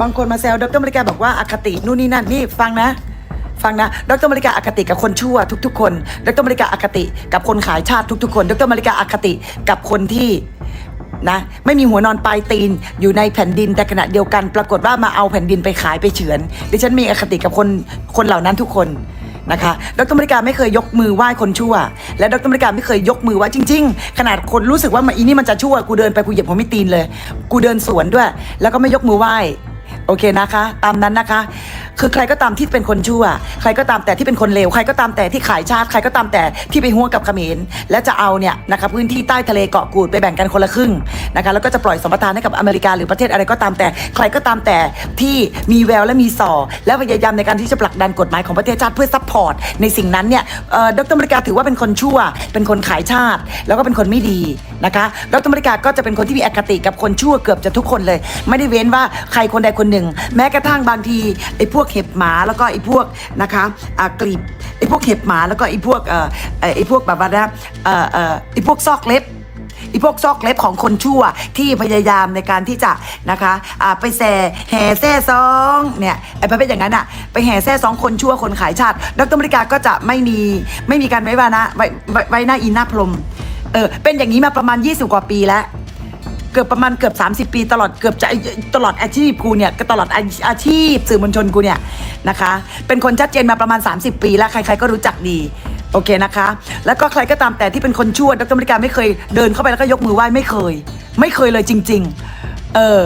บางคนมาแซวดรมาริกาบอกว่าอคตินู่นนี่นั่นนี่ฟังนะ ฟังนะดรมาริกาอคติกับคนชั่วทุก ๆ คนดรมาริกาอคติ กับคนขายชาติทุก ๆ คนดรมาริกาอคติกับคนที่นะไม่มีหัวนอนปลายตีนอยู่ในแผ่นดินแต่ขณะเดียวกัน ปรากฏว่ามาเอาแผ่นดินไปขายไปเฉือนดิฉันมีอคติกับคนคนเหล่านั้นทุกคนนะคะดรมาริกาไม่เคยยกมือไหว้คนชั่ว และดรมาริกาไม่เคยยกมือไหว้จริง ๆ ขนาดคนรู้สึกว่ามันอีนี่มันจะชั่วกูเดินไปกูเหยียบหัวไม่ตีนเลย กูเดินสวนด้วย แล้วก็ไม่ยกมือไหว้ โอเคนะคะ ตามนั้นนะคะ คือใครก็ตามที่เป็นคนชั่ว ใครก็ตามแต่ที่เป็นคนเลว ใครก็ตามแต่ที่ขายชาติ ใครก็ตามแต่ที่ไปหัวกับเขมร และจะเอาเนี่ยนะคะพื้นที่ใต้ทะเลเกาะกูดไปแบ่งกันคนละครึ่งนะคะ แล้วก็จะปล่อยสมปทานให้กับอเมริกาหรือประเทศอะไรก็ตามแต่ ใครก็ตามแต่ที่มีแววและมีส่อ และพยายามในการที่จะผลักดันกฎหมายของประเทศชาติเพื่อซัพพอร์ตในสิ่งนั้นเนี่ยเอ่อดรอเมริกาถือว่าเป็นคนชั่ว เป็นคนขายชาติ แล้วก็เป็นคนไม่ดีนะคะ ดรอเมริกาก็จะเป็นคนที่มีอคติกับคนชั่วเกือบจะทุกคนเลย ไม่ได้เว้นว่าใครคนใดคนหนึ่งแม้กระทั่งบางทีไอ้พวกเห็บหมาแล้วก็ไอ้พวกนะคะอ่ากลีบไอ้พวกเห็บหมาแล้วก็ไอ้พวกเอ่อไอ้พวกแบบว่านะเอ่อเอ่อไอ้พวกซอกเล็บไอีพวกซอกเล็บของคนชั่วที่พยายามในการที่จะนะคะอ่าไปแส่แห่แซ่ซองเนี่ยไอ้ประเภทอย่างนั้นอะไปแห่แซ่ซองคนชั่วคนขายชาติดรมริกาก็จะไม่มีไม่มีการไว้วานะไว้ไว้หน้าอินหน้าพรมเออเป็นอย่างนี้มาประมาณ 20 กว่าปีแล้ว เกือบประมาณเกือบ 30 ปี ตลอดเกือบจะตลอดอาชีพกูเนี่ยตลอดอาอาชีพสื่อมวลชนกูเนี่ยนะคะ เป็นคนชัดเจนมาประมาณ 30 ปีแล้วใคร ๆ ก็รู้จักดีโอเคนะคะ แล้วก็ใครก็ตามแต่ที่เป็นคนชั่วดรมริกาไม่เคยเดินเข้าไปแล้วก็ยกมือไหว้ไม่เคย ไม่เคยเลยจริง ๆ เออ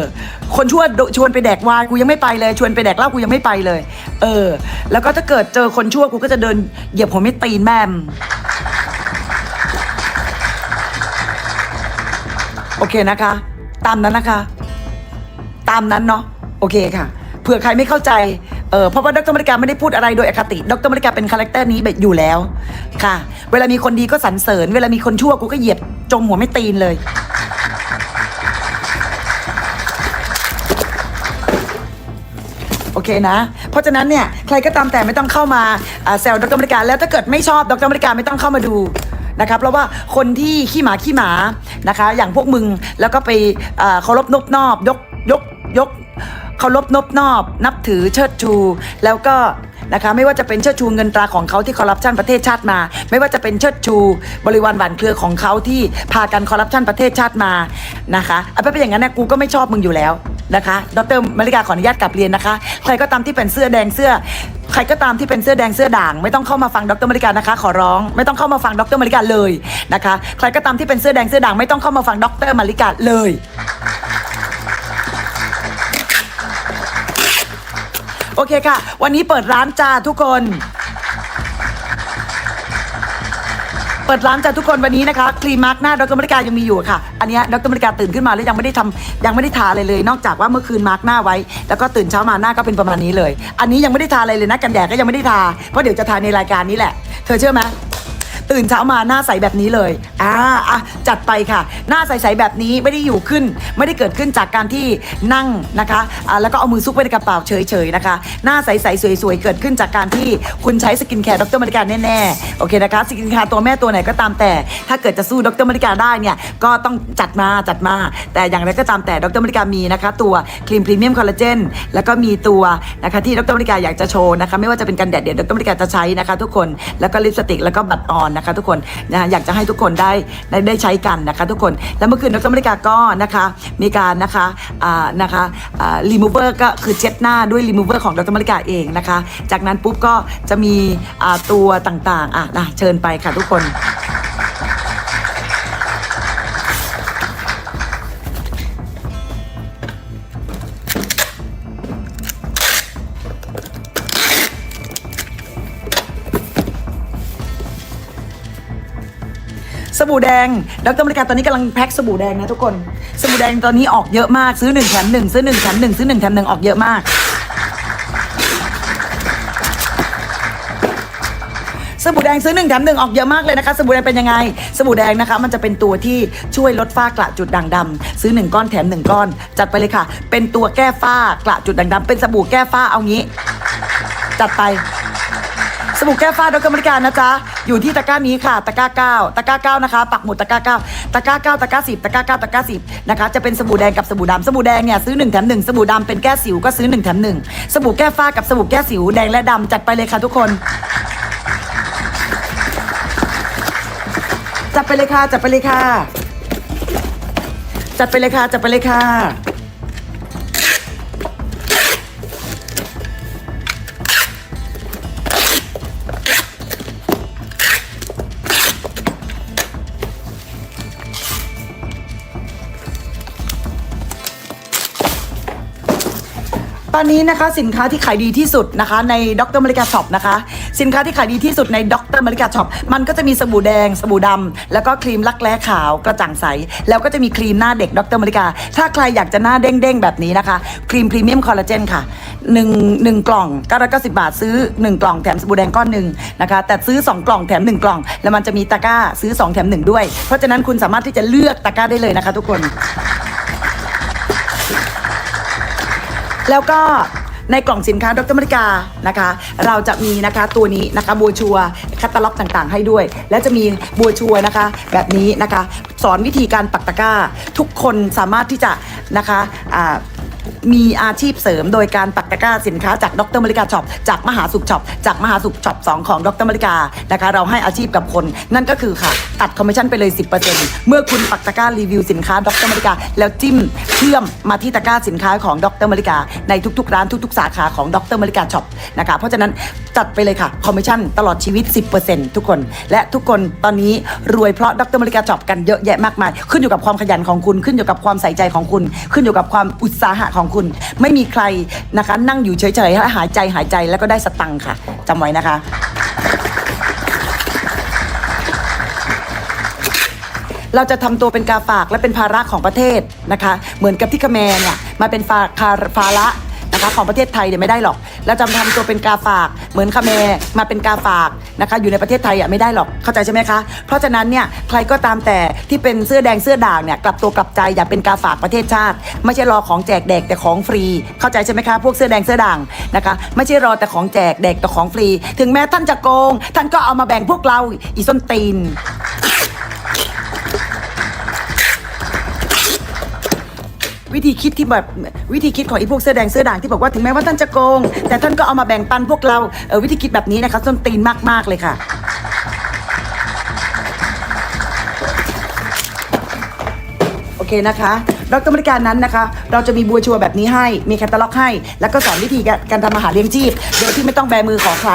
คนชั่วชวนไปแดกวายกูยังไม่ไปเลย ชวนไปแดกเหล้ากูยังไม่ไปเลย เออ แล้วก็ถ้าเกิดเจอคนชั่วกูก็จะเดินเหยียบหัวไม่ตีนแม่ โอเคนะคะ ตามนั้นนะคะ ตามนั้นเนาะโอเคค่ะ เผื่อใครไม่เข้าใจเออเพราะว่าดรมริกาไม่ได้พูดอะไรโดยอคติ ดรมริกาเป็นคาแรคเตอร์นี้แบบอยู่แล้ว ค่ะ เวลามีคนดีก็สรรเสริญ เวลามีคนชั่วกูก็เหยียบจมหัวไม่ตีนเลย โอเคนะ เพราะฉะนั้นเนี่ยใครก็ตามแต่ไม่ต้องเข้ามาแซวดรมริกาแล้วถ้าเกิดไม่ชอบดรมริกาไม่ต้องเข้ามาดูนะครับเพราะว่าคนที่ขี้หมาขี้หมา นะคะ อย่างพวกมึงแล้วก็ไปเคารพนบนอบยกยกยกเคารพนบนอบ นับถือเชิดชู แล้วก็ นะคะไม่ว่าจะเป็นเชิดชูเงินตราของเขาที่คอร์รัปชันประเทศชาติมา ไม่ว่าจะเป็นเชิดชูบริวารหวานเครือของเขาที่พากันคอร์รัปชันประเทศชาติมานะคะเอาไปเป็นอย่างนั้นนะกูก็ไม่ชอบมึงอยู่แล้วนะคะดรมาริกาขออนุญาตกลับเรียนนะคะ ใครก็ตามที่เป็นเสื้อแดงเสื้อ ใครก็ตามที่เป็นเสื้อแดงเสื้อด่าง ไม่ต้องเข้ามาฟังดรมาริกานะคะ ขอร้อง ไม่ต้องเข้ามาฟังดรมาริกาเลยนะคะ ใครก็ตามที่เป็นเสื้อแดงเสื้อด่างไม่ต้องเข้ามาฟังดรมาริกาเลย โอเคค่ะ วันนี้เปิดร้านจ้าทุกคน เปิดร้านจ้าทุกคนวันนี้นะคะครีมมาร์กหน้าดรมริกายังมีอยู่ค่ะ อันนี้ดรมริกาตื่นขึ้นมาแล้วยังไม่ได้ทำยังไม่ได้ทาอะไรเลย นอกจากว่าเมื่อคืนมาร์กหน้าไว้ แล้วก็ตื่นเช้ามาหน้าก็เป็นประมาณนี้เลย อันนี้ยังไม่ได้ทาอะไรเลยนะกันแดดก็ยังไม่ได้ทาเพราะเดี๋ยวจะทาในรายการนี้แหละ เธอเชื่อไหม ตื่นเช้ามาหน้าใสแบบนี้เลยอ่าอะจัดไปค่ะ หน้าใสๆแบบนี้ไม่ได้อยู่ขึ้น ไม่ได้เกิดขึ้นจากการที่นั่งนะคะอ่าแล้วก็เอามือซุกไว้ในกระเป๋าเฉยๆนะคะ หน้าใสๆสวยๆเกิดขึ้นจากการที่คุณใช้สกินแคร์ดรมาริการแน่ๆโอเคนะคะสกินแคร์ตัวแม่ตัวไหนก็ตามแต่ ถ้าเกิดจะสู้ดรมาริการได้เนี่ยก็ต้องจัดมาจัดมา แต่อย่างไรก็ตามแต่ดรมาริการมีนะคะตัวครีมพรีเมียมคอลลาเจนแล้วก็มีตัวนะคะที่ดรมาริการอยากจะโชว์นะคะไม่ว่าจะเป็นกันแดดเดี๋ยวดรมาริกาจะใช้นะคะ ทุกคนแล้วก็ลิปสติกแล้วก็บัตรออนนะคะ ทุกคนนะอยากจะให้ทุกคนได้ได้ได้ใช้กันนะคะ ทุกคนแล้วเมื่อคืนดรมริกาก็นะคะมีการนะคะอ่านะคะอ่ารีมูเวอร์ก็คือเช็ดหน้าด้วยรีมูเวอร์ของดรมริกาเองนะคะ จากนั้นปุ๊บก็จะมีอ่าตัวต่างๆอะนะเชิญไปค่ะทุกคน สบู่แดงดรบริการตอนนี้กำลังแพ็คสบู่แดงนะทุกคน สบู่แดงตอนนี้ออกเยอะมากซื้อหนึ่งแถมหนึ่งซื้อหนึ่งแถมหนึ่งซื้อหนึ่งแถมหนึ่งออกเยอะมาก สบู่แดงซื้อหนึ่งแถมหนึ่งออกเยอะมากเลยนะคะสบู่แดงเป็นยังไง สบู่แดงนะคะ มันจะเป็นตัวที่ช่วยลดฝ้ากระจุดด่างดำซื้อหนึ่งก้อนแถมหนึ่งก้อน จัดไปเลยค่ะ เป็นตัวแก้ฝ้ากระจุดด่างดำเป็นสบู่แก้ฝ้าเอางี้ จัดไปสบู่แก้ฝ้าดรมริการนะจ๊ะ อยู่ที่ตะกร้านี้ค่ะ ตะกร้าเก้าตะกร้าเก้านะคะ ปักหมุดตะกร้าเก้าตะกร้าเก้าตะกร้าสิบตะกร้าเก้าตะกร้าสิบนะคะ จะเป็นสบู่แดงกับสบู่ดำสบู่แดงเนี่ยซื้อหนึ่งแถมหนึ่งสบู่ดำเป็นแก้สิวก็ซื้อหนึ่งแถมหนึ่งสบู่แก้ฝ้ากับสบู่แก้สิวแดงและดำจัดไปเลยค่ะทุกคนจัดไปเลยค่ะจัดไปเลยค่ะจัดไปเลยค่ะจัดไปเลยค่ะ อนนี้นะคะสินค้าที่ขายดีที่สุดนะคะในดรมาริกาช็อปนะคะสินค้าที่ขายดีที่สุดในดรมาริกาช็อปมันก็จะมีสบู่แดงสบู่ดำแล้วก็ครีมรักแร้ขาวกระจ่างใส แล้วก็จะมีครีมหน้าเด็กดรมาริกา ถ้าใครอยากจะหน้าเด้งๆแบบนี้นะคะ ครีมพรีเมียมคอลลาเจนค่ะหนึ่งหนึ่งกล่อง990บาทซื้อ1กล่องแถมสบู่แดงก้อนหนึ่งนะคะแต่ซื้อ2กล่องแถม1กล่อง แล้วมันจะมีตะกร้าซื้อ2แถม1ด้วย เพราะฉะนั้นคุณสามารถที่จะเลือกตะกร้าได้เลยนะคะ ทุกคน แล้วก็ในกล่องสินค้าดรมริกานะคะ เราจะมีนะคะตัวนี้นะคะบัวชัวคัตตาล็อกต่างๆ ให้ด้วย และจะมีบัวชัวนะคะ แบบนี้นะคะ สอนวิธีการปักตะกร้า ทุกคนสามารถที่จะนะคะอ่า มีอาชีพเสริมโดยการปักตะกร้าสินค้าจากดรมริกาช็อปจากมหาสุขช็อปจากมหาสุขช็อป2ของดรมริกานะคะ เราให้อาชีพกับคน นั่นก็คือค่ะ ตัดคอมมิชชั่นไปเลย 10%เมื่อคุณปักตะกร้ารีวิวสินค้าดรมริกา แล้วจิ้มเชื่อมมาที่ตะกร้าสินค้าของดรมริกา ในทุกๆ ร้านทุกๆ สาขาของดรมริกาช็อปนะคะเพราะฉะนั้นจัดไปเลยค่ะคอมมิชชั่นตลอดชีวิต 10%ทุกคน และทุกคนตอนนี้รวยเพราะดรมริกาช็อปกันเยอะแยะมากมาย ขึ้นอยู่กับความขยันของคุณขึ้นอยู่กับความใส่ใจของคุณ ขึ้นอยู่กับความอุตสาหะของคุณ ไม่มีใครนะคะ นั่งอยู่เฉยๆให้หายใจหายใจแล้วก็ได้สตังค์ค่ะจำไว้นะคะเราจะทำตัวเป็นกาฝากและเป็นภาระของประเทศนะคะ เหมือนกับที่คแมเนี่ยมาเป็นฟาคาภาระนะคะของประเทศไทยเนี่ยไม่ได้หรอก เราจะทำตัวเป็นกาฝาก เหมือนคาแมร์มาเป็นกาฝากนะคะ อยู่ในประเทศไทยอะไม่ได้หรอกเข้าใจใช่ไหมคะ เพราะฉะนั้นเนี่ยใครก็ตามแต่ที่เป็นเสื้อแดงเสื้อด่างเนี่ยกลับตัวกลับใจอย่าเป็นกาฝากประเทศชาติ ไม่ใช่รอของแจกแดกแต่ของฟรี เข้าใจใช่ไหมคะ พวกเสื้อแดงเสื้อด่างนะคะ ไม่ใช่รอแต่ของแจกแดกแต่ของฟรี ถึงแม้ท่านจะโกง ท่านก็เอามาแบ่งพวกเราอีส้นตีน วิธีคิดที่แบบวิธีคิดของไอ้พวกเสื้อแดงเสื้อด่างที่บอกว่าถึงแม้ว่าท่านจะโกง แต่ท่านก็เอามาแบ่งปันพวกเราเออวิธีคิดแบบนี้นะคะส้นตีนมากๆเลยค่ะ โอเคนะคะดรบริการนั้นนะคะ เราจะมีบัวชัวแบบนี้ให้มีแคตตาล็อกให้ แล้วก็สอนวิธีการการทำอาหารเลี้ยงชีพโดยที่ไม่ต้องแบมือขอใคร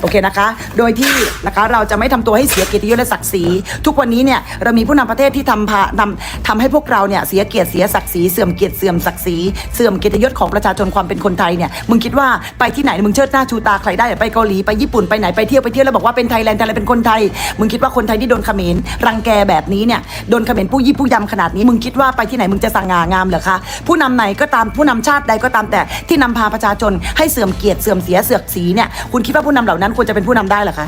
โอเคนะคะ โดยที่นะคะเราจะไม่ทำตัวให้เสียเกียรติยศและศักดิ์ศรีทุกวันนี้เนี่ยเรามีผู้นำประเทศที่ทำพาทำทำให้พวกเราเนี่ยเสียเกียรติเสียศักดิ์ศรีเสื่อมเกียรติเสื่อมศักดิ์ศรีเสื่อมเกียรติยศของประชาชนความเป็นคนไทยเนี่ยมึงคิดว่าไปที่ไหนมึงเชิดหน้าชูตาใครได้ไปเกาหลีไปญี่ปุ่นไปไหนไปเที่ยวไปเที่ยวแล้วบอกว่าเป็นไทยแลนด์ไทยแลนด์เป็นคนไทยมึงคิดว่าคนไทยที่โดนเขมรรังแกแบบนี้เนี่ยโดนเขมรผู้ยี่ผู้ยำขนาดนี้มึงคิดว่าไปที่ไหนมึงจะสง่างามเหรอคะผู้นำไหนก็ตามผู้นำชาติใดก็ตามแต่ที่นำพาประชาชนให้เสื่อมเกียรติเสื่อมเสียเสือกสีเนี่ยคุณคิดว่าผู้นำเหล่านั้นควรจะเป็นผู้นำได้เหรอคะ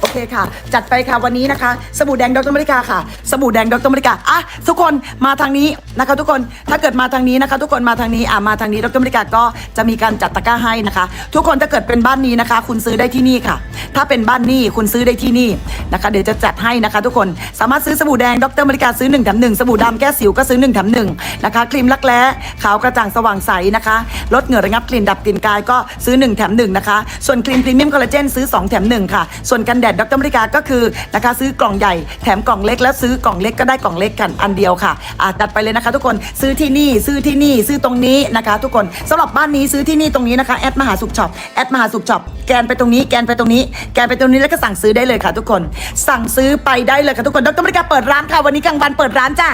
โอ เคค่ะ จัดไปค่ะวันนี้นะคะ สบู่แดงดรมริกาค่ะ สบู่แดงดรมริกาอะทุกคนมาทางนี้นะคะ ทุกคนถ้าเกิดมาทางนี้นะคะ ทุกคนมาทางนี้อะมาทางนี้ดรมริกาก็จะมีการจัดตะกร้าให้นะคะ ทุกคนถ้าเกิดเป็นบ้านนี้นะคะ คุณซื้อได้ที่นี่ค่ะ ถ้าเป็นบ้านนี้คุณซื้อได้ที่นี่นะคะ เดี๋ยวจะจัดให้นะคะ ทุกคนสามารถซื้อสบู่แดงดรมริกาซื้อ1แถม1สบู่ดำแก้สิวก็ซื้อ1แถม1นะคะครีมรักแร้ขาวกระจ่างสว่างใสนะคะลดเหงื่อระงับกลิ่นดับกลิ่นกายก็ซื้อ 1 แถม1นะคะส่วนครีมพรีเมียมคอลลาเจนซื้อ 2 แถม1ค่ะส่วนกันแดดดรมริกาก็คือนะคะซื้อกล่องใหญ่แถมกล่องเล็กแล้วซื้อกล่องเล็กก็ได้กล่องเล็กกันอันเดียวค่ะอะจัดไปเลยนะคะ ทุกคนซื้อที่นี่ซื้อที่นี่ซื้อตรงนี้นะคะ ทุกคนสำหรับบ้านนี้ซื้อที่นี่ตรงนี้นะคะแอดมหาสุขช็อปแอดมหาสุขช็อปแกนไปตรงนี้แกนไปตรงนี้ แกนไปตรงนี้แล้วก็สั่งซื้อได้เลยค่ะ ทุกคน สั่งซื้อไปได้เลยค่ะทุกคนดรมริกาเปิดร้านค่ะวันนี้กลางวันเปิดร้านจ้า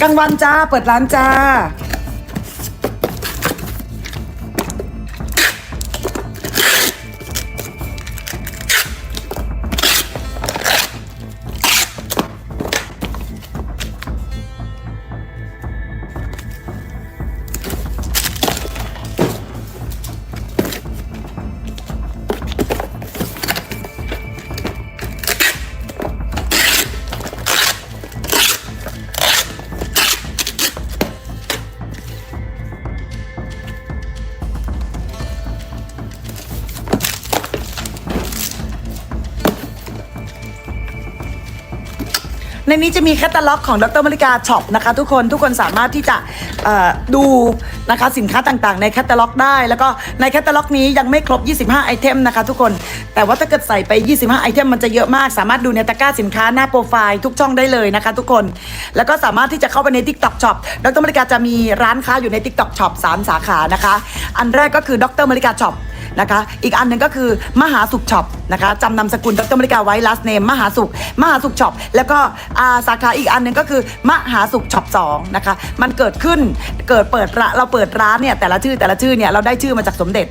กลางวันจ้า เปิดร้านจ้า ในนี้จะมีแคตตาล็อกของดรมริกาช็อปนะคะ ทุกคนทุกคนสามารถที่จะดูนะคะสินค้าต่างๆ ในแคตตาล็อกได้ แล้วก็ในแคตตาล็อกนี้ยังไม่ครบ 25 ไอเทมนะคะ ทุกคนแต่ว่าถ้าเกิดใส่ไป 25 ไอเทมมันจะเยอะมาก สามารถดูในตะกร้าสินค้าหน้าโปรไฟล์ทุกช่องได้เลยนะคะ ทุกคนแล้วก็สามารถที่จะเข้าไปใน TikTok Shop ดรมริกาจะมีร้านค้าอยู่ใน TikTok Shop 3 สาขานะคะ อันแรกก็คือดรมริกาช็อป นะคะ อีกอันหนึ่งก็คือมหาสุขช็อปนะคะจำนำสกุลดรมริกาไว้ last name มหาสุข มหาสุขช็อปแล้วก็สาขาอีกอันหนึ่งก็คือ มหาสุขช็อปสองนะคะ มันเกิดขึ้นเกิดเปิดเราเปิดร้านเนี่ยแต่ละชื่อแต่ละชื่อเนี่ยเราได้ชื่อมาจากสมเด็จ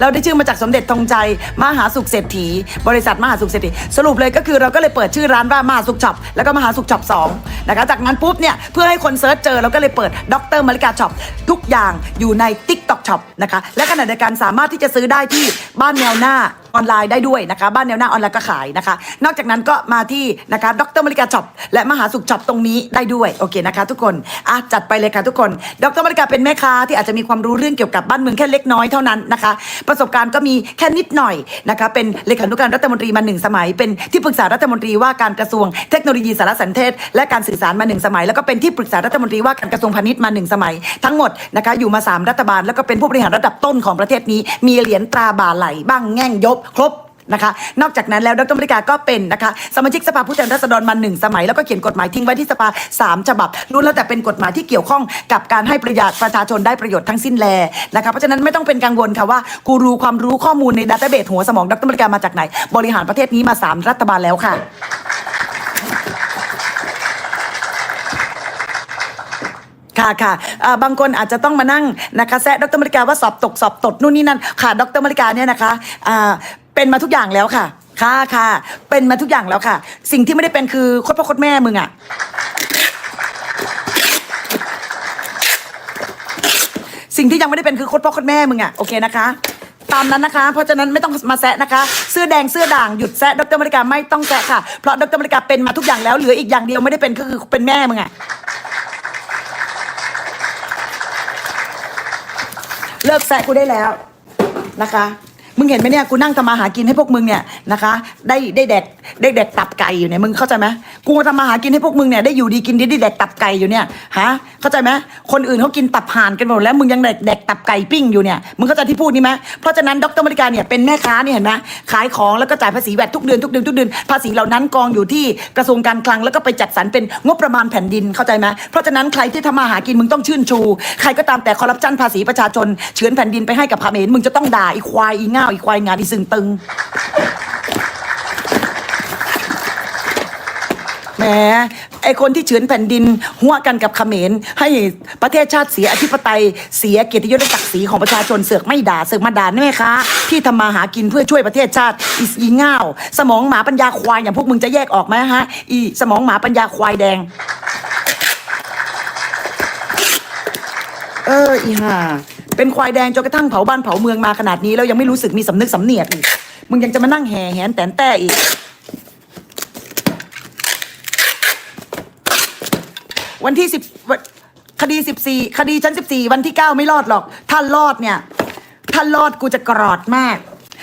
เราได้ชื่อมาจากสมเด็จธงใจมหาสุขเศรษฐี บริษัทมหาสุขเศรษฐีสรุปเลยก็คือเราก็เลยเปิดชื่อร้านว่ามหาสุขช็อปแล้วก็มหาสุขช็อปสองนะคะจากนั้นปุ๊บเนี่ยเพื่อให้คนเซิร์ชเจอเราก็เลยเปิดดรมาริกาช็อปทุกอย่างอยู่ใน TikTok Shop นะคะและขณะเดียวกันสามารถที่จะซื้อได้ที่บ้านแนวหน้า ออนไลน์ได้ด้วยนะคะบ้านแนวหน้าออนไลน์ก็ขายนะคะ นอกจากนั้นก็มาที่นะคะดรมาริกาช็อปและมหาสุขช็อปตรงนี้ได้ด้วยโอเคนะคะ ทุกคนอะจัดไปเลยค่ะทุกคน ดรมาริกาเป็นแม่ค้าที่อาจจะมีความรู้เรื่องเกี่ยวกับบ้านเมืองแค่เล็กน้อยเท่านั้นนะคะ ประสบการณ์ก็มีแค่นิดหน่อยนะคะเป็นเลขานุการรัฐมนตรีมาหนึ่งสมัย เป็นที่ปรึกษารัฐมนตรีว่าการกระทรวงเทคโนโลยีสารสนเทศ และการสื่อสารมาหนึ่งสมัย แล้วก็เป็นที่ปรึกษารัฐมนตรีว่าการกระทรวงพาณิชย์มาหนึ่งสมัย ทั้งหมดนะคะอยู่มาสามรัฐบาล แล้วก็เป็นผู้บริหารระดับต้นของประเทศนี้ มีเหรียญตราบาไหลบ้างแง่งยบครบนะคะ นอกจากนั้นแล้วดรมริกาก็เป็นนะคะ สมาชิกสภาผู้แทนราษฎรมาหนึ่งสมัย แล้วก็เขียนกฎหมายทิ้งไว้ที่สภาสามฉบับรู้แล้วแต่เป็นกฎหมายที่เกี่ยวข้องกับการให้ประโยชน์ประชาชนได้ประโยชน์ทั้งสิ้นแลนะคะ เพราะฉะนั้นไม่ต้องเป็นกังวลค่ะว่ากูรูความรู้ข้อมูลในดัตเตอร์เบสหัวสมองดรมริกามาจากไหน บริหารประเทศนี้มาสามรัฐบาลแล้วค่ะ ค่ะค่ะบางคนอาจจะต้องมานั่งนะคะแซะดรมริกาว่าสอบตกสอบตดนู่นนี่นั่นค่ะดรมริกาเนี่ยนะคะเป็นมาทุกอย่างแล้วค่ะค่ะค่ะ เป็นมาทุกอย่างแล้วค่ะ สิ่งที่ไม่ได้เป็นคือโคตรพ่อโคตรแม่มึงอะสิ่งที่ยังไม่ได้เป็นคือโคตรพ่อโคตรแม่มึงอะโอเคนะคะตามนั้นนะคะ เพราะฉะนั้นไม่ต้องมาแซะนะคะ เสื้อแดงเสื้อด่างหยุดแซะดรมริกาไม่ต้องแซะค่ะ เพราะดรมริกาเป็นมาทุกอย่างแล้วเหลืออีกอย่างเดียวไม่ได้เป็นก็คือเป็นแม่มึงอะ เลิกแซะกูได้แล้วนะคะ มึงเห็นไหมเนี่ยกูนั่งทำมาหากินให้พวกมึงเนี่ยนะคะ ได้ได้แดกได้แดกตับไก่อยู่เนี่ยมึงเข้าใจไหมกูทำมาหากินให้พวกมึงเนี่ยได้อยู่ดีกินดีได้แดกตับไก่อยู่เนี่ยฮะเข้าใจไหมคนอื่นเขากินตับห่านกันหมดแล้วมึงยังแดกแดกตับไก่ปิ้งอยู่เนี่ยมึงเข้าใจที่พูดนี่ไหมเพราะฉะนั้นดรมริกาเนี่ยเป็นแม่ค้าเนี่ยเห็นไหมขายของแล้วก็จ่ายภาษีแวดทุกเดือนทุกเดือนทุกเดือนภาษีเหล่านั้นกองอยู่ที่กระทรวงการคลังแล้วก็ไปจัดสรรเป็นงบประมาณแผ่นดินเข้าใจไหมเพราะฉะนั้นใครที่ทำมาหากินมึงต้องชื่นชู ใครก็ตามแต่คอร์รัปชันภาษีประชาชนเฉือนแผ่นดินไปให้กับพาเมรมึงจะต้องด่าอีควายอีง่าวอีควายงานอีซึงตึงแหมไอคนที่เฉือนแผ่นดิน หัวกันกับเขมรให้ประเทศชาติเสียอธิปไตยเสียเกียรติยศและศักดิ์ศรีของประชาชนเสือกไม่ด่าเสือกมาด่าแม่ค้าที่ทำมาหากินเพื่อช่วยประเทศชาติอีอีง่าว สมองหมาปัญญาควายอย่างพวกมึงจะแยกออกไหมฮะ อีสมองหมาปัญญาควายแดง เอออีห่า เป็นควายแดงจนกระทั่งเผาบ้านเผาเมืองมาขนาดนี้แล้วยังไม่รู้สึกมีสำนึกสำเนียกอีกมึงยังจะมานั่งแห่แหนแตนแต่อีกวันที่สิบคดีสิบสี่คดีชั้นสิบสี่วันที่เก้าไม่รอดหรอก ถ้ารอดเนี่ย ถ้ารอดกูจะกรอดมาก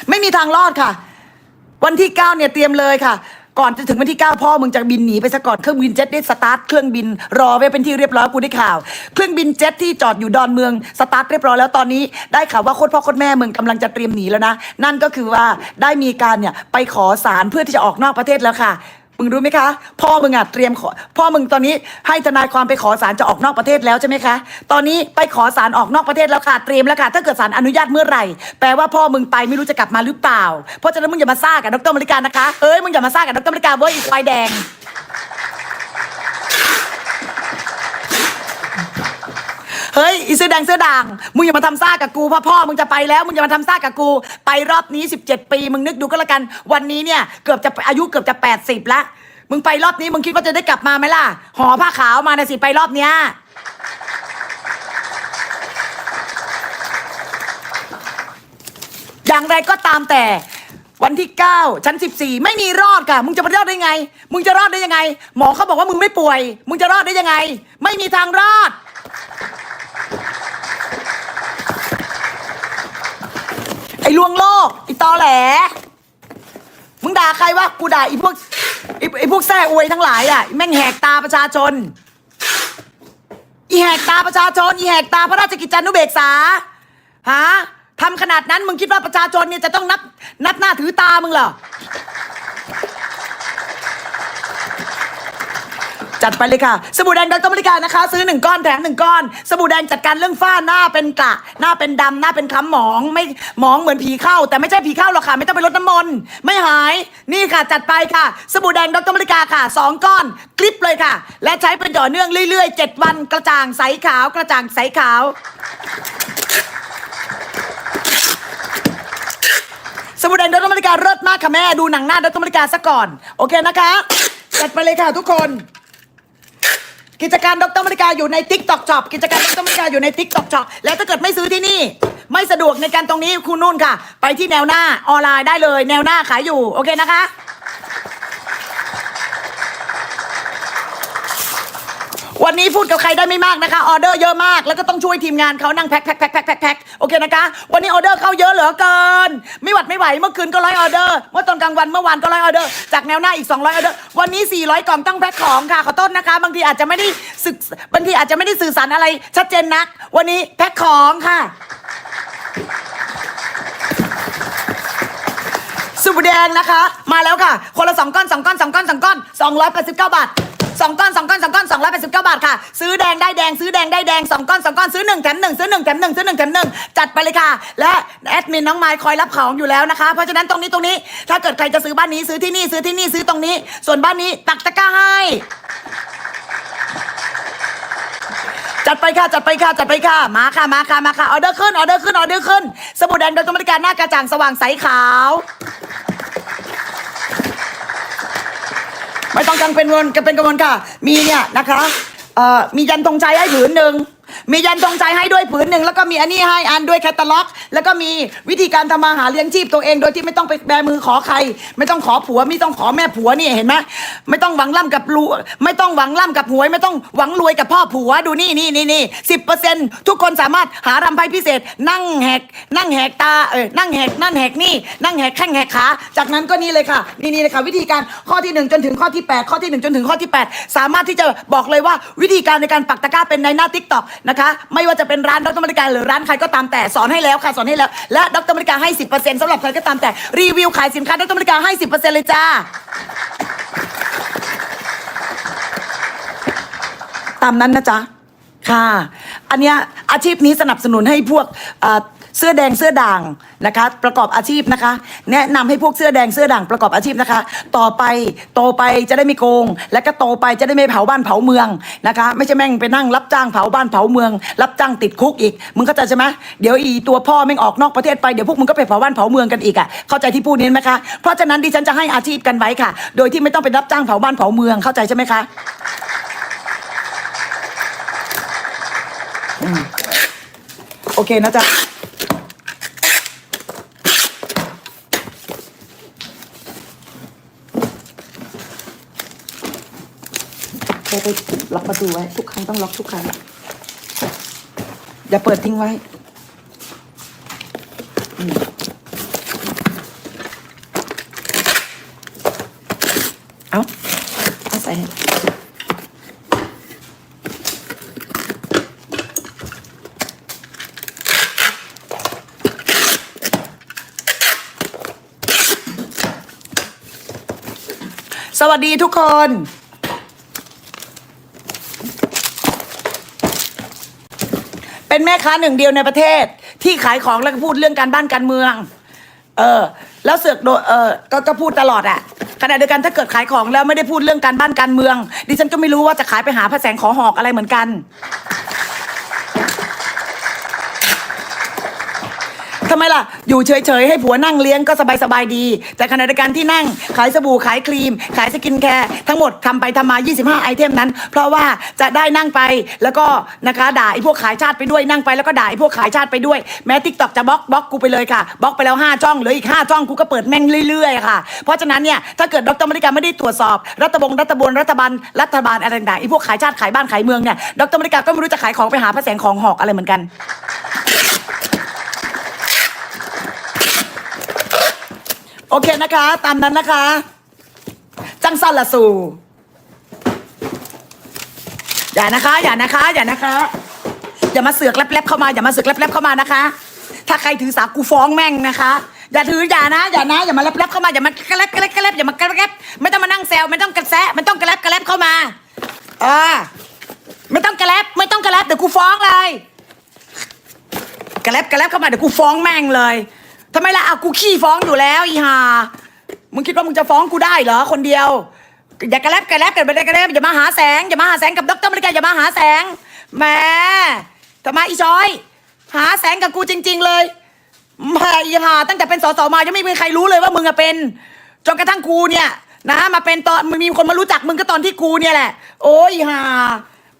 ไม่มีทางรอดค่ะ วันที่เก้าเนี่ยเตรียมเลยค่ะ ก่อนจะถึงวันที่เก้าพ่อมึงจะบินหนีไปซะก่อนเครื่องบินเจ็ตได้สตาร์ทเครื่องบินรอไว้เป็นที่เรียบร้อยกูได้ข่าว เครื่องบินเจ็ตที่จอดอยู่ดอนเมืองสตาร์ทเรียบร้อยแล้วตอนนี้ได้ข่าวว่าโคตรพ่อโคตรแม่มึงกำลังจะเตรียมหนีแล้วนะ นั่นก็คือว่าได้มีการเนี่ยไปขอสารเพื่อที่จะออกนอกประเทศแล้วค่ะ มึงรู้ไหมคะ พ่อมึงอะเตรียมขอ พ่อมึงตอนนี้ให้ทนายความไปขอสารจะออกนอกประเทศแล้วใช่ไหมคะ ตอนนี้ไปขอสารออกนอกประเทศแล้วค่ะ เตรียมแล้วค่ะ ถ้าเกิดสารอนุญาตเมื่อไหร่ แปลว่าพ่อมึงไปไม่รู้จะกลับมาหรือเปล่า เพราะฉะนั้นมึงอย่ามาซ่ากับดรมริการนะคะ เอ้ยมึงอย่ามาซ่ากับดรมริการเว้ยอีกไฟแดง เฮ้ยอีเสื้อแดงเสื้อด่างมึงอย่ามาทำซ่ากับกูพ่อพ่อมึงจะไปแล้วมึงอย่ามาทำซ่ากับกู ไปรอบนี้ 17 ปี มึงนึกดูก็แล้วกัน วันนี้เนี่ยเกือบจะอายุเกือบจะ 80ละมึงไปรอบนี้มึงคิดว่าจะได้กลับมาไหมล่ะห่อผ้าขาวมานะสิไปรอบเนี้ยอย่างไรก็ตามแต่วันที่ 9 ชั้น 14 ไม่มีรอดค่ะ มึงจะมารอดได้ไง มึงจะรอดได้ยังไง หมอเขาบอกว่ามึงไม่ป่วย มึงจะรอดได้ยังไง ไม่มีทางรอด ไอ้ ลวงโลกไอ้ตอแหล มึงด่าใครวะกูด่าไอ้พวกไอ้ไอ้พวกแซ่อวยทั้งหลายอะแม่งแหกตาประชาชนอีแหกตาประชาชนอีแหกตาพระราชกิจจานุเบกษาฮะทำขนาดนั้นมึงคิดว่าประชาชนเนี่ยจะต้องนับนับหน้าถือตามึงเหรอ จัดไปเลยค่ะ สบู่แดงดรมริกานะคะ ซื้อหนึ่งก้อนแถมหนึ่งก้อน สบู่แดงจัดการเรื่องฝ้าหน้าเป็นกระหน้าเป็นดำหน้าเป็นคล้ำหมองไม่หมองเหมือนผีเข้า แต่ไม่ใช่ผีเข้าหรอกค่ะ ไม่ต้องไปลดน้ำมนต์ไม่หายนี่ค่ะ จัดไปค่ะ สบู่แดงดรมริกาค่ะสองก้อนคลิปเลยค่ะ และใช้เป็นต่อเนื่องเรื่อยๆเจ็ดวันกระจ่างใสขาวกระจ่างใสขาวสมุดแดงดรมริกาเลิศมากค่ะแม่ ดูหนังหน้าดรมริกาซะก่อน โอเคนะคะ จัดไปเลยค่ะทุกคน กิจการดรมริกาอยู่ในทิกตอกช็อปกิจการดรมริกาอยู่ในทิกตอกช็อปแล้วถ้าเกิดไม่ซื้อที่นี่ ไม่สะดวกในการตรงนี้คุณนุ่นค่ะ ไปที่แนวหน้าออนไลน์ได้เลย แนวหน้าขายอยู่โอเคนะคะ วันนี้พูดกับใครได้ไม่มากนะคะออเดอร์เยอะมากแล้วก็ต้องช่วยทีมงานเขานั่งแพ็คแพ็คแพ็คแพ็คแพ็คแพ็คโอเคนะคะ วันนี้ออเดอร์เข้าเยอะเหลือเกิน ไม่หวัดไม่ไหวเมื่อคืนก็ร้อยออเดอร์เมื่อตอนกลางวันเมื่อวานก็ร้อยออเดอร์จากแนวหน้าอีก 200ออเดอร์วันนี้ 400 กล่องต้องแพ็คของค่ะขอโทษนะคะ บางทีอาจจะไม่ได้ศึกบางทีอาจจะไม่ได้สื่อสารอะไรชัดเจนนัก วันนี้แพ็คของค่ะสบู่แดงนะคะ มาแล้วค่ะ คนละสองก้อนสองก้อนสองก้อนสองก้อนสองร้อยแปดสิบเก้าบาท สองก้อนสองก้อนสองก้อนสองร้อยแปดสิบเก้าบาทค่ะ ซื้อแดงได้แดงซื้อแดงได้แดงสองก้อนสองก้อนซื้อหนึ่งแถมหนึ่งซื้อหนึ่งแถมหนึ่งซื้อหนึ่งแถมหนึ่งจัดไปเลยค่ะ และแอดมินน้องไมค์คอยรับของอยู่แล้วนะคะ เพราะฉะนั้นตรงนี้ตรงนี้ ถ้าเกิดใครจะซื้อบ้านนี้ซื้อที่นี่ซื้อที่นี่ซื้อตรงนี้ ส่วนบ้านนี้ตักตะกร้าให้จัดไปค่ะจัดไปค่ะจัดไปค่ะมาค่ะมาค่ะมาค่ะออเดอร์ขึ้นออเดอร์ขึ้นออเดอร์ขึ้น สมุดแดงโดยกรรมการหน้ากระจ่างสว่างใสขาว ไม่ต้องกังเป็นวนกันเป็นกังวนค่ะ มีเนี่ยนะคะเอ่อมียันธงชัยให้ผืนหนึ่ง มียันธงชัยให้ด้วยผืนหนึ่งแล้วก็มีอันนี้ให้อันด้วยแคตตาล็อก แล้วก็มีวิธีการทำมาหาเลี้ยงชีพตัวเอง โดยที่ไม่ต้องไปแบมือขอใคร ไม่ต้องขอผัวไม่ต้องขอแม่ผัวนี่เห็นไหมไม่ต้องหวังล่ำกับรูไม่ต้องหวังล่ำกับหวย ไม่ต้องหวังรวยกับพ่อผัวดูนี่นี่นี่นี่สิบเปอร์เซ็นทุกคนสามารถหารำไพพิเศษ นั่งแหกนั่งแหกตาเออนั่งแหกนั่นแหกนี่นั่งแหกแข้งแหกขาจากนั้นก็นี่เลยค่ะ นี่นี่เลยค่ะวิธีการข้อที่หนึ่งจนถึงข้อที่แปดข้อที่หนึ่งจนถึงข้อที่แปดสามารถที่จะบอกเลยว่าวิธีการในการปักตะกร้าเป็นในหน้าทิกตอกนะคะ ไม่ว่าจะเป็นร้านดรมริการหรือร้านใครก็ตามแต่สอนให้แล้วค่ะสอนให้แล้ว และดรมริการให้สิบเปอร์เซ็นต์สำหรับใครก็ตามแต่รีวิวขายสินค้าดรมริการให้สิบเปอร์เซ็นต์เลยจ้าตามนั้นนะจ๊ะค่ะ อันเนี้ยอาชีพนี้สนับสนุนให้พวก เสื้อแดงเสื้อด่างนะคะ ประกอบอาชีพนะคะ แนะนำให้พวกเสื้อแดงเสื้อด่างประกอบอาชีพนะคะ ต่อไปโตไปจะได้ไม่โกง และก็โตไปจะได้ไม่เผาบ้านเผาเมืองนะคะ ไม่ใช่แม่งไปนั่งรับจ้างเผาบ้านเผาเมือง รับจ้างติดคุกอีกมึงเข้าใจใช่ไหมเดี๋ยวอีตัวพ่อแม่งออกนอกประเทศไปเดี๋ยวพวกมึงก็ไปเผาบ้านเผาเมืองกันอีกอะเข้าใจที่พูดนี้ไหมคะเพราะฉะนั้นดิฉันจะให้อาชีพกันไว้ค่ะ โดยที่ไม่ต้องไปรับจ้างเผาบ้านเผาเมืองเข้าใจใช่ไหมคะโอเคนะจ๊ะ ไปไปล็อกประตูไว้ทุกครั้งต้องล็อกทุกครั้ง อย่าเปิดทิ้งไว้เอาเอาใส่สวัสดีทุกคน เป็นแม่ค้าหนึ่งเดียวในประเทศ ที่ขายของแล้วก็พูดเรื่องการบ้านการเมือง เออ แล้วเสือกโดนเออก็ก็พูดตลอดอะขณะเดียวกันถ้าเกิดขายของแล้วไม่ได้พูดเรื่องการบ้านการเมือง ดิฉันก็ไม่รู้ว่าจะขายไปหาพระแสงขอหอกอะไรเหมือนกัน ทำไมล่ะ อยู่เฉยๆ ให้ผัวนั่งเลี้ยงก็สบายๆดี แต่ขณะเดียวกันที่นั่งขายสบู่ขายครีม ขายสกินแคร์ทั้งหมดทำไปทำมา 25 ไอเทมนั้น เพราะว่าจะได้นั่งไปแล้วก็นะคะด่าไอ้พวกขายชาติไปด้วยนั่งไปแล้วก็ด่าไอ้พวกขายชาติไปด้วยแม้ทิกตอกจะบล็อกบล็อกกูไปเลยค่ะบล็อกไปแล้ว 5 จ้องเหลืออีก 5 จ้องกูก็เปิดแม่งเรื่อยๆค่ะ เพราะฉะนั้นเนี่ยถ้าเกิดดรมริกาไม่ได้ตรวจสอบ รัฐบงรัฐบาลรัฐบาลรัฐบาลอะไรต่างๆไอ้พวกขายชาติขายบ้านขายเมืองเนี่ยดรมริกาก็ไม่รู้จะขายของไปหาพระแสงของหอกอะไรเหมือนกัน โอเคนะคะ ตามนั้นนะคะ จังสันละสู่ อย่านะคะ อย่านะคะ อย่านะคะ อย่ามาเสือกแลบๆเข้ามา อย่ามาเสือกแลบๆเข้ามานะคะ ถ้าใครถือสากูฟ้องแม่งนะคะ อย่าถืออย่านะ อย่านะ อย่ามาแลบๆเข้ามา อย่ามากระแลบกระแลบกระแลบอย่ามากระแลบไม่ต้องมานั่งแซว ไม่ต้องกระแซะไม่ต้องกระแลบกระแลบเข้ามาอ่าไม่ต้องกระแลบไม่ต้องกระแลบเดี๋ยวกูฟ้องเลยกระแลบกระแลบเข้ามาเดี๋ยวกูฟ้องแม่งเลย ทำไมล่ะอากูขี้ฟ้องอยู่แล้วอีหามึงคิดว่ามึงจะฟ้องกูได้เหรอคนเดียว อย่ากระแลบกระแลบกันไปเลยกระแลบอย่ามาหาแสงอย่ามาหาแสงกับดรมริกาอย่ามาหาแสงแหมทำไมอีชอย หาแสงกับกูจริง ๆ เลยม่อีหาตั้งแต่เป็นสสมายังไม่มีใครรู้เลยว่ามึงอะเป็นจนกระทั่งกูเนี่ย นะ มาเป็นตอนมีคนมารู้จักมึงก็ตอนที่กูเนี่ยแหละ โอ้ยหา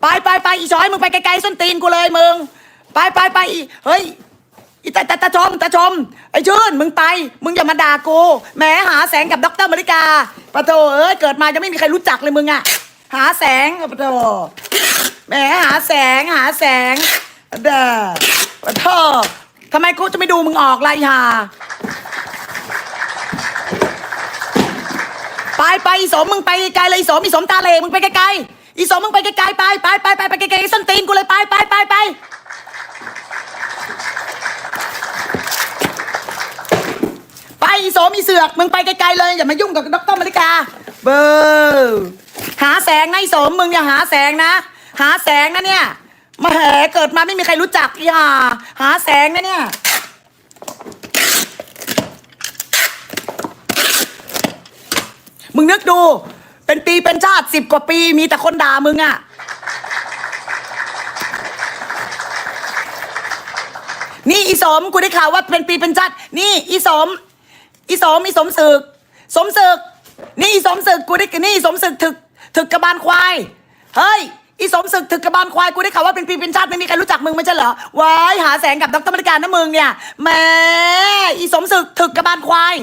ไปไปไปอีชอยมึงไปไกลๆส้นตีนกูเลยมึง ไปไปไปเฮ้ย อีตาตาตาชมตาชม ไอ้ชื่น มึงไป มึงอย่ามาด่ากูแหมหาแสงกับดรมาริกาปะโถเอ้ยเกิดมาจะไม่มีใครรู้จักเลยมึงอะหาแสงปะโถแหมหาแสงหาแสงเด้อปะโถทำไมกูจะไม่ดูมึงออกล่ะอีห่าไปไปอีสมมึงไปไกลเลยอีสมอีสมตาเหลมึงไปไกลๆอีสมมึงไปไกลๆไปไปไปไปไปไกลๆส้นตีนกูเลยไปไปไปไป ไป อีโสมีเสือก มึงไปไกลๆเลย อย่ามายุ่งกับดรมาริกา เบอร์หาแสงนะอ้โสมมึงอย่าหาแสงนะ หาแสงนะเนี่ยมาแหเกิดมาไม่มีใครรู้จักอย่าหาแสงนะเนี่ยมึงนึกดู เป็นปีเป็นชาติสิบกว่าปีมีแต่คนด่ามึงอะนี่อีสมกูได้ข่าวว่าเป็นปีเป็นชาตินี่อีสม อีสมอีสมศึก สมศึก นี่อีสมศึกกูได้นี่สมศึกถึกถึกกระบาลควายเฮ้ยอีสมศึกถึกกระบาลควายกูได้ข่าวว่าเป็นปีเป็นชาติไม่มีใครรู้จักมึงไม่ใช่เหรอว้ายหาแสงกับดรมริการนะมึงเนี่ยแหมอีสมศึกถึกกระบาลควาย